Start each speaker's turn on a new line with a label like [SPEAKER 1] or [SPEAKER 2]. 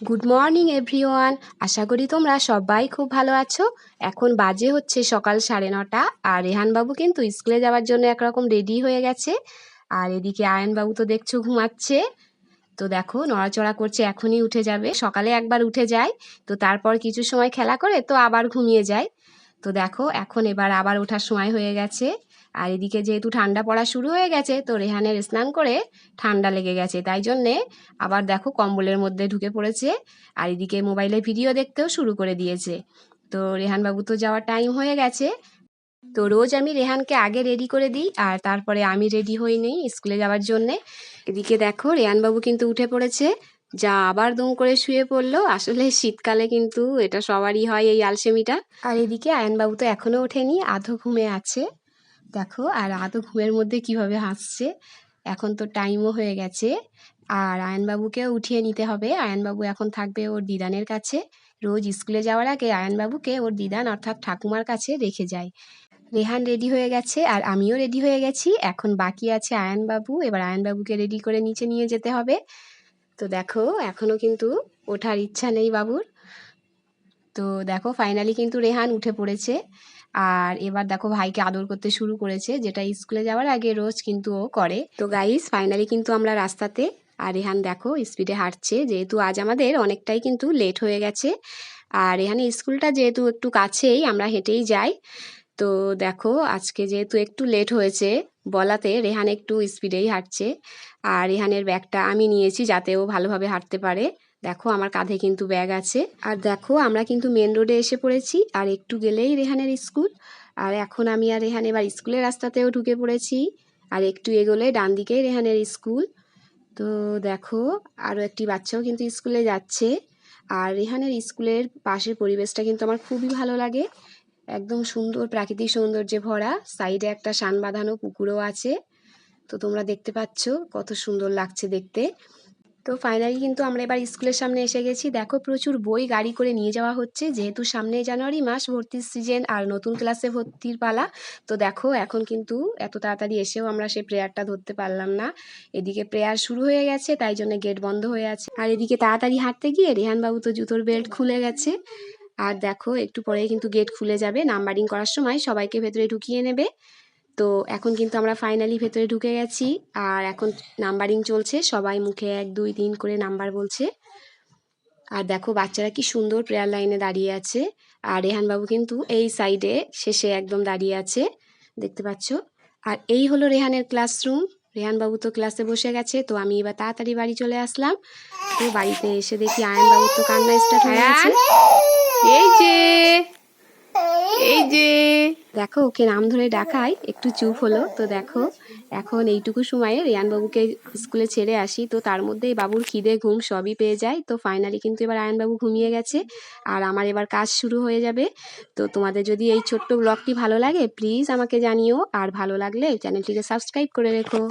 [SPEAKER 1] Good morning everyone আশা করি তোমরা সবাই খুব ভালো আছো। এখন বাজে হচ্ছে সকাল সাড়ে নটা, আর রেহানবাবু কিন্তু স্কুলে যাওয়ার জন্য একরকম রেডি হয়ে গেছে। আর এদিকে আয়নবাবু তো দেখছ ঘুমাচ্ছে। তো দেখো, নড়াচড়া করছে, এখনই উঠে যাবে। সকালে একবার উঠে যায়, তো তারপর কিছু সময় খেলা করে তো আবার ঘুমিয়ে যায়। তো দেখো, এখন এবার আবার ওঠার সময় হয়ে গেছে। আর এদিকে যেহেতু ঠান্ডা পড়া শুরু হয়ে গেছে, তো রেহানের স্নান করে ঠান্ডা লেগে গেছে। তাই জন্যে আবার দেখো কম্বলের মধ্যে ঢুকে পড়েছে আর এদিকে মোবাইলে ভিডিও দেখতেও শুরু করে দিয়েছে। তো রেহানবাবু তো যাওয়ার টাইম হয়ে গেছে। তো রোজ আমি রেহানকে আগে রেডি করে দিই আর তারপরে আমি রেডি হই নেই স্কুলে যাওয়ার জন্যে। এদিকে দেখো রেহানবাবু কিন্তু উঠে পড়েছে, যা আবার দুম করে শুয়ে পড়ল। আসলে শীতকালে কিন্তু এটা সবারই হয় এই আলসেমিটা। আর এদিকে আয়নবাবু তো এখনও ওঠেনি, আধো ঘুমে আছে। দেখো, আর আধো ঘুমের মধ্যে কীভাবে হাসছে। এখন তো টাইমও হয়ে গেছে। আর আয়নবাবুকেও উঠিয়ে নিতে হবে। আয়নবাবু এখন থাকবে ওর দিদানের কাছে। রোজ স্কুলে যাওয়ার আগে আয়নবাবুকে ওর দিদান অর্থাৎ ঠাকুমার কাছে রেখে যায়। রেহান রেডি হয়ে গেছে আর আমিও রেডি হয়ে গেছি। এখন বাকি আছে আয়নবাবু। এবার আয়নবাবুকে রেডি করে নিচে নিয়ে যেতে হবে। তো দেখো এখনও কিন্তু ওঠার ইচ্ছা নেই বাবুর। তো দেখো ফাইনালি কিন্তু রেহান উঠে পড়েছে। আর এবার দেখো ভাইকে আদর করতে শুরু করেছে, যেটা স্কুলে যাওয়ার আগে রোজ কিন্তু ও করে। তো গাইস ফাইনালি কিন্তু আমরা রাস্তাতে, আর রেহান দেখো স্পিডে হাঁটছে, যেহেতু আজ আমাদের অনেকটাই কিন্তু লেট হয়ে গেছে। আর এখানে স্কুলটা যেহেতু একটু কাছেই, আমরা হেঁটেই যাই। তো দেখো আজকে যেহেতু একটু লেট হয়েছে, বলাতে রেহান একটু স্পিডেই হাঁটছে। আর রেহানের ব্যাগটা আমি নিয়েছি যাতে ও ভালোভাবে হাঁটতে পারে। দেখো আমার কাঁধে কিন্তু ব্যাগ আছে। আর দেখো আমরা কিন্তু মেন রোডে এসে পড়েছি। আর একটু গেলেই রেহানের স্কুল। আর এখন আমি আর রেহান এবার স্কুলের রাস্তাতেও ঢুকে পড়েছি। আর একটু এগোলে ডান দিকেই রেহানের স্কুল। তো দেখো আরও একটি বাচ্চাও কিন্তু স্কুলে যাচ্ছে। আর রেহানের স্কুলের পাশের পরিবেশটা কিন্তু আমার খুবই ভালো লাগে। একদম সুন্দর প্রাকৃতিক সৌন্দর্যে ভরা। সাইডে একটা সান বাঁধানো পুকুরও আছে। তো তোমরা দেখতে পাচ্ছ কত সুন্দর লাগছে দেখতে। তো ফাইনালি কিন্তু আমরা এবার স্কুলের সামনে এসে গেছি। দেখো প্রচুর বই গাড়ি করে নিয়ে যাওয়া হচ্ছে। যেহেতু সামনে জানুয়ারি মাস ভর্তির সিজন আর নতুন ক্লাসে ভর্তির পালা, তো দেখো এখন কিন্তু এত তাড়াতাড়ি এসেও আমরা সেই প্রেয়ারটা ধরতে পারলাম না। এদিকে প্রেয়ার শুরু হয়ে গেছে, তাই জন্য গেট বন্ধ হয়ে আছে। আর এদিকে তাড়াতাড়ি হাঁটতে গিয়ে রেহানবাবু তো জুতোর বেল্ট খুলে গেছে। আর দেখো একটু পরে কিন্তু গেট খুলে যাবে। নাম্বারিং করার সময় সবাইকে ভেতরে ঢুকিয়ে নেবে। তো এখন কিন্তু আমরা ফাইনালি ভেতরে ঢুকে গেছি আর এখন নাম্বারিং চলছে সবাই মুখে এক দুই তিন করে নাম্বার বলছে। আর দেখো বাচ্চারা কি সুন্দর প্রেয়ার লাইনে দাঁড়িয়ে আছে আর রেহানবাবু কিন্তু এই সাইডে শেষে একদম দাঁড়িয়ে আছে দেখতে পাচ্ছ? আর এই হলো রেহানের ক্লাসরুম রেহানবাবু তো ক্লাসে বসে গেছে তো আমি এবার তাড়াতাড়ি বাড়ি চলে আসলাম। তো বাড়িতে এসে দেখি আয়নবাবুর তো কান্না স্টার্ট হয়ে গেছে।
[SPEAKER 2] এই যে! এই যে
[SPEAKER 1] দেখো, ওকে নাম ধরে ডাকাই একটু চুপ হলো। তো দেখো, এখন এইটুকু সময়ে রিয়ানবাবুকে স্কুলে ছেড়ে আসি। তো তার মধ্যেই বাবুর খিদে ঘুম সবই পেয়ে যায়। তো ফাইনালি কিন্তু এবার আয়নবাবু ঘুমিয়ে গেছে। আর আমার এবার কাজ শুরু হয়ে যাবে। তো তোমাদের যদি এই ছোট্ট ব্লগটি ভালো লাগে প্লিজ আমাকে জানিও। আর ভালো লাগলে চ্যানেলটিকে সাবস্ক্রাইব করে রেখো।